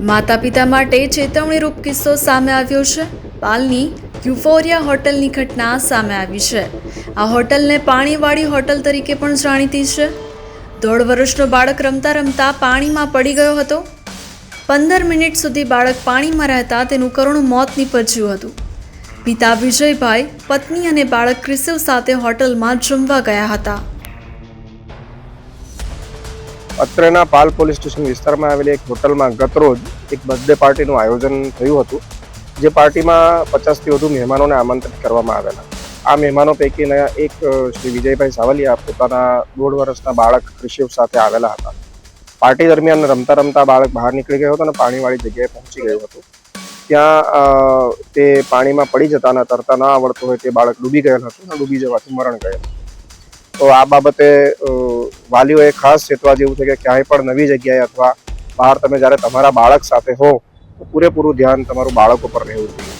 માતા પિતા માટે ચેતવણીરૂપ કિસ્સો સામે આવ્યો છે. પાલની યુફોરિયા હોટલની ઘટના સામે આવી છે. આ હોટલને પાણીવાળી હોટલ તરીકે પણ જાણીતી છે. દોઢ વર્ષનો બાળક રમતા રમતા પાણીમાં પડી ગયો હતો. પંદર મિનિટ સુધી બાળક પાણીમાં રહેતા તેનું કરુણ મોત નીપજ્યું હતું. પિતા વિજયભાઈ, પત્ની અને બાળક ક્રિસિવ સાથે હોટલમાં જમવા ગયા હતા. અત્રેના પાલ પોલીસ સ્ટેશન વિસ્તારમાં આવેલી એક હોટલમાં ગતરોજ એક બર્થડે પાર્ટીનું આયોજન થયું હતું, જે પાર્ટીમાં પચાસથી વધુ મહેમાનોને આમંત્રિત કરવામાં આવેલા. આ મહેમાનો પૈકીના એક શ્રી વિજયભાઈ સાવલિયા પોતાના દોઢ વર્ષના બાળક ક્રિશિવ સાથે આવેલા હતા. પાર્ટી દરમિયાન રમતા રમતા બાળક બહાર નીકળી ગયો હતો અને પાણીવાળી જગ્યાએ પહોંચી ગયું હતું. ત્યાં તે પાણીમાં પડી જતા અને તરતા ન આવડતું હોય તે બાળક ડૂબી ગયેલ હતું અને ડૂબી જવાથી મરણ ગયેલ. તો આ બાબતે વાલીઓએ ખાસ ચેતવા જેવું છે કે ક્યાંય પણ નવી જગ્યાએ અથવા બહાર તમે જ્યારે તમારા બાળક સાથે હો, તો પૂરેપૂરું ધ્યાન તમારું બાળક ઉપર રહેવું જોઈએ.